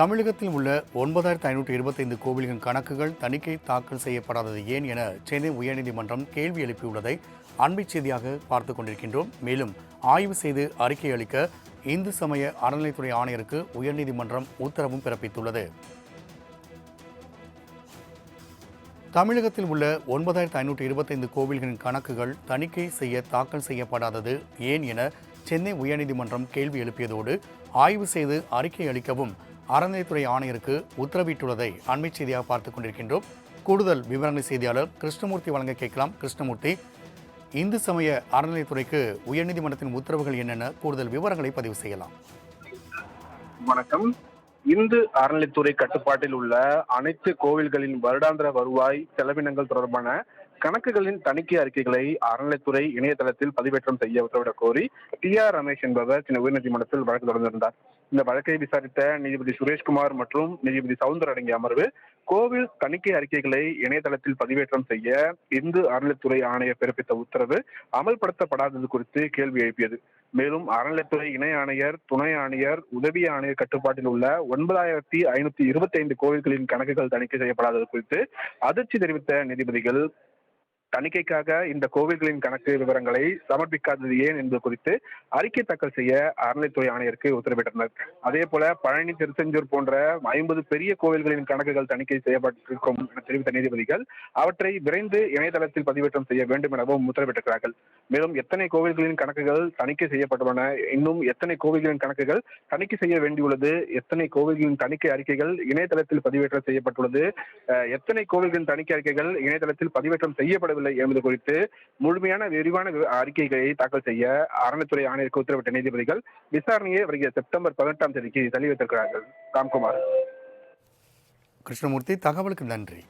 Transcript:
தமிழகத்தில் உள்ள ஒன்பதாயிரத்து ஐநூற்று இருபத்தைந்து கோவில்களின் கணக்குகள் தணிக்கை தாக்கல் செய்யப்படாதது ஏன் என சென்னை உயர்நீதிமன்றம் கேள்வி எழுப்பியுள்ளதை அண்மை செய்தியாக பார்த்து கொண்டிருக்கின்றோம். மேலும் ஆய்வு செய்து அறிக்கை அளிக்க இந்து சமய அறநிலைத்துறை ஆணையருக்கு உயர்நீதிமன்றம் உத்தரவும் பிறப்பித்துள்ளது. தமிழகத்தில் உள்ள ஒன்பதாயிரத்து ஐநூற்று இருபத்தைந்து கோவில்களின் கணக்குகள் தணிக்கை செய்ய தாக்கல் செய்யப்படாதது ஏன் என சென்னை உயர்நீதிமன்றம் கேள்வி எழுப்பியதோடு ஆய்வு செய்து அறிக்கை அளிக்கவும் அறநிலைத்துறை ஆணையருக்கு உத்தரவிட்டுள்ளதை அண்மை செய்தியாக பார்த்துக் கொண்டிருக்கின்றோம். கூடுதல் விவரங்களை செய்தியாளர் கிருஷ்ணமூர்த்தி வழங்க கேட்கலாம். கிருஷ்ணமூர்த்தி இந்து சமய அறநிலைத்துறைக்கு உயர்நீதிமன்றத்தின் உத்தரவுகள் என்னென்ன? கூடுதல் விவரங்களை பதிவு செய்யலாம். வணக்கம். இந்து அறநிலைத்துறை கட்டுப்பாட்டில் உள்ள அனைத்து கோவில்களின் வருடாந்திர வருவாய் செலவினங்கள் தொடர்பான கணக்குகளின் தணிக்கை அறிக்கைகளை அறநிலைத்துறை இணையதளத்தில் பதிவேற்றம் செய்ய உத்தரவிடக் கோரி டி ஆர் ரமேஷ் என்பவர் சென்னை உயர்நீதிமன்றத்தில் வழக்கு தொடர்ந்திருந்தார். இந்த வழக்கை விசாரித்த நீதிபதி சுரேஷ்குமார் மற்றும் நீதிபதி சவுந்தர் அடங்கிய அமர்வு கோவில் தணிக்கை அறிக்கைகளை இணையதளத்தில் பதிவேற்றம் செய்ய இந்து அறநிலைத்துறை ஆணையர் பிறப்பித்த உத்தரவு அமல்படுத்தப்படாதது குறித்து கேள்வி எழுப்பியது. மேலும் அறநிலைத்துறை இணை ஆணையர் துணை ஆணையர் உதவி ஆணையர் கட்டுப்பாட்டில் உள்ள ஒன்பதாயிரத்தி ஐநூத்தி இருபத்தி ஐந்து கோவில்களின் கணக்குகள் தணிக்கை செய்யப்படாதது குறித்து அதிர்ச்சி தெரிவித்த நீதிபதிகள் தணிக்கைக்காக இந்த கோவில்களின் கணக்கு விவரங்களை சமர்ப்பிக்காதது ஏன் என்பது குறித்து அறிக்கை தாக்கல் செய்ய அறநிலைத்துறை ஆணையருக்கு உத்தரவிட்டனர். அதே போல பழனி திருச்செஞ்சூர் போன்ற ஐம்பது பெரிய கோவில்களின் கணக்குகள் தணிக்கை செய்யப்பட்டிருக்கும் என தெரிவித்த நீதிபதிகள் அவற்றை விரைந்து இணையதளத்தில் பதிவேற்றம் செய்ய வேண்டும் எனவும் உத்தரவிட்டிருக்கிறார்கள். மேலும் எத்தனை கோவில்களின் கணக்குகள் தணிக்கை செய்யப்பட்டுள்ளன இன்னும் எத்தனை கோவில்களின் கணக்குகள் தணிக்கை செய்ய வேண்டியுள்ளது எத்தனை கோவில்களின் தணிக்கை அறிக்கைகள் இணையதளத்தில் பதிவேற்றம் செய்யப்பட்டுள்ளது எத்தனை கோவில்களின் தணிக்கை அறிக்கைகள் இணையதளத்தில் பதிவேற்றம் செய்யப்படவில்லை என்பது குறித்து முழுமையான விரிவான அறிக்கைகளை தாக்கல் செய்ய அறநிலைத்துறை ஆணையருக்கு உத்தரவிட்ட நீதிபதிகள் விசாரணையை வருகிற செப்டம்பர் பதினெட்டாம் தேதிக்கு தள்ளி வைத்திருக்கிறார்கள். ராம்குமார். கிருஷ்ணமூர்த்தி தகவலுக்கு நன்றி.